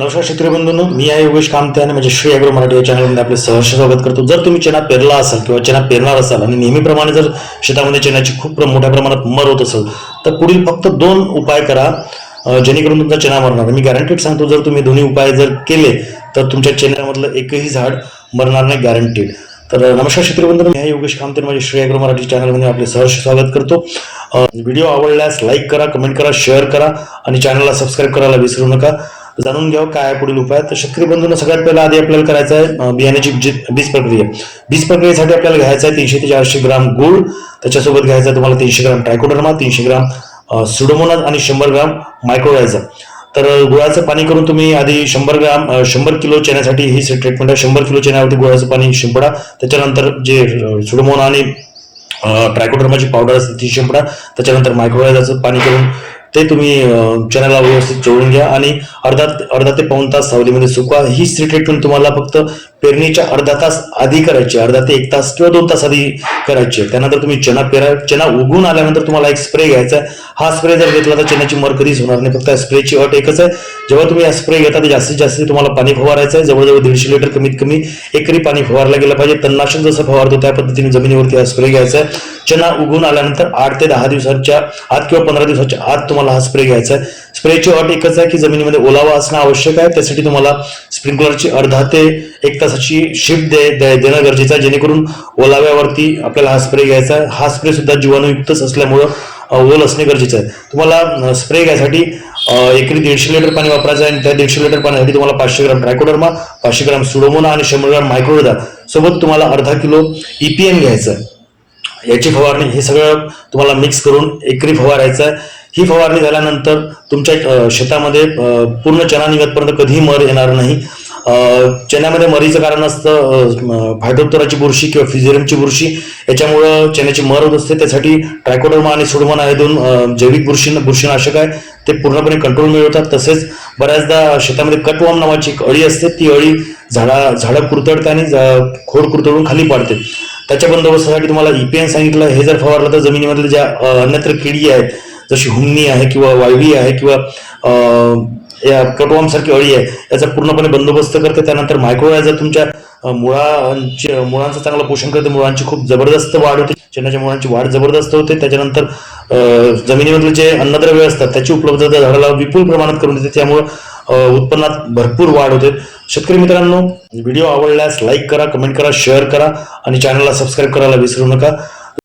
नमस्कार शेतकरी बंधूंनो मी आहे योगेश कामते आणि म्हणजे श्री अॅग्रो मराठी या चॅनलमध्ये आपले सहर्ष स्वागत करतो. जर तुम्ही चेना पेरला असाल किंवा चेना पेरणार असाल आणि नेहमीप्रमाणे जर शेतामध्ये चेनाची खूप मोठ्या प्रमाणात मर होत असेल तर पुढील फक्त दोन उपाय करा जेणेकरून तुमचा चेना मरणार मी गॅरंटीड सांगतो जर तुम्ही दोन्ही उपाय जर केले तर तुमच्या चेन्यामधलं एकही झाड मरणार नाही गॅरंटीड तर नमस्कार शेतकरी मी आहे योगेश कामते म्हणजे श्री अग्रो मराठी चॅनलमध्ये आपले सहर्ष स्वागत करतो. व्हिडिओ आवडल्यास लाईक करा कमेंट करा शेअर करा आणि चॅनलला सबस्क्राईब करायला विसरू नका. जाणून घ्यावं काय पुढील उपाय. तर शेतकरी बंधूंना सगळ्यात पहिला आधी आपल्याला करायचं आहे बियाण्याची जी- बीज प्रक्रिया. बीज प्रक्रियेसाठी आपल्याला घ्यायचं आहे तीनशे ते चारशे ग्राम गुळ. त्याच्यासोबत घ्यायचं आहे तुम्हाला तीनशे ग्राम ट्रायकोडर्मा तीनशे ग्राम सुडोमोनाज आणि शंभर ग्राम मायक्रोडायझर तर गुळाचं पाणी करून तुम्ही आधी शंभर ग्राम शंभर किलो चण्यासाठी ही ट्रीटमेंट आहे. शंभर किलो चण्यावरती गुळाचं पाणी शिंपडा. त्याच्यानंतर जे सुडोमोना आणि ट्रायकोडर्माची पावडर असते ती शिंपडा. त्याच्यानंतर मायक्रोवेव्हचं पाणी करून ते तुम्ही चॅनलला चण्याला व्यवस्थित जोडून घ्या आणि अर्धा अर्धा ते पाऊन तास सावलीमध्ये सुकवा. ही स्त्री ट्रीटमेंट तुम्हाला फक्त पेरणीच्या अर्धा तास आधी करायची आहे. अर्धा ते एक तास किंवा दोन तास आधी करायची आहे. त्यानंतर तुम्ही चना पेरा चना उगून आल्यानंतर तुम्हाला एक स्प्रे घ्यायचा हा स्प्रे जर घेतला तर चण्याची मर कधीच होणार नाही. फक्त स्प्रेची अट एकच आहे. जेव्हा तुम्ही हा स्प्रे घेता तर जास्तीत जास्त तुम्हाला पाणी फवारायचं आहे. जवळजवळ दीडशे लिटर कमीत कमी एकरी पाणी फवारलं गेलं पाहिजे. तणनाशक जसं फवारतो त्या पद्धतीने जमिनीवरती हा स्प्रे घ्यायचा आहे. चना उगून आल्यानंतर आठ ते दहा दिवसाच्या आत किंवा पंधरा दिवसाच्या आत तुम्हाला हा स्प्रे घ्यायचा आहे. स्प्रेची अट एकच आहे की जमिनीमध्ये ओलावा असणं आवश्यक आहे. त्यासाठी तुम्हाला स्प्रिंकलरची अर्धा ते एक तासाची शिफ्ट दे देणं गरजेचं आहे. जेणेकरून ओलाव्यावरती आपल्याला हा स्प्रे घ्यायचा आहे. हा स्प्रे सुद्धा जीवाणुयुक्तच असल्यामुळं ओल असणे गरजेचं आहे. तुम्हाला स्प्रे घ्यायसाठी एकरी दीडशे लिटर पाणी वापरायचं आहे आणि त्या दीडशे लिटर पाण्यासाठी तुम्हाला पाचशे ग्राम ट्रायकोडर्मा पाचशे ग्राम सुडोमोना आणि शंभर ग्राम मायक्रोडा सोबत तुम्हाला अर्धा किलो ईपीएम घ्यायचं आहे. याची फवारणी हे सगळं तुम्हाला मिक्स करून एकरी फवारायचं आहे. ही फवारणी झाल्यानंतर तुमच्या शेतामध्ये पूर्ण चना निघतपर्यंत कधीही मर येणार नाही. चण्यामध्ये मरीचं कारण असतं फायटोप्तराची बुरशी किंवा फिजेरियमची बुरशी. याच्यामुळं चण्याची मर होत असते. त्यासाठी ट्रायकोडर्मा आणि सुडमोना हे दोन जैविक बुरशी बुरशीनाशक आहे. ते पूर्णपणे कंट्रोल मिळवतात. तसेच बऱ्याचदा शेतामध्ये कटवाम नावाची एक अळी असते. ती अळी झाडा झाडं कुरतडते आणि खोड कुरतडून खाली पाडते. त्याच्या बंदोबस्तासाठी तुम्हाला ईपीएन सांगितलं. हे जर फवारलं तर जमिनीमधल्या ज्या अन्यत्र किडी आहेत जशी हुमणी आहे किंवा वाळवी आहे किंवा या कटवाम सारखी अळी आहे याचा पूर्णपणे बंदोबस्त करते. त्यानंतर मायक्रोवायझर तुमच्या मुळांचे मुळांची मुळांचं चांगलं पोषण करते. मुळांची खूप जबरदस्त वाढ होते. चण्याच्या मुळांची वाढ जबरदस्त होते. त्याच्यानंतर जमिनीमधले जे अन्नद्रव्य असतात त्याची उपलब्धता झाडाला विपुल प्रमाणात करून देते. त्यामुळं उत्पन्नात भरपूर वाढ होते. शेतकरी मित्रांनो व्हिडिओ आवडल्यास लाईक करा कमेंट करा शेअर करा आणि चॅनलला सबस्क्राईब करायला विसरू नका.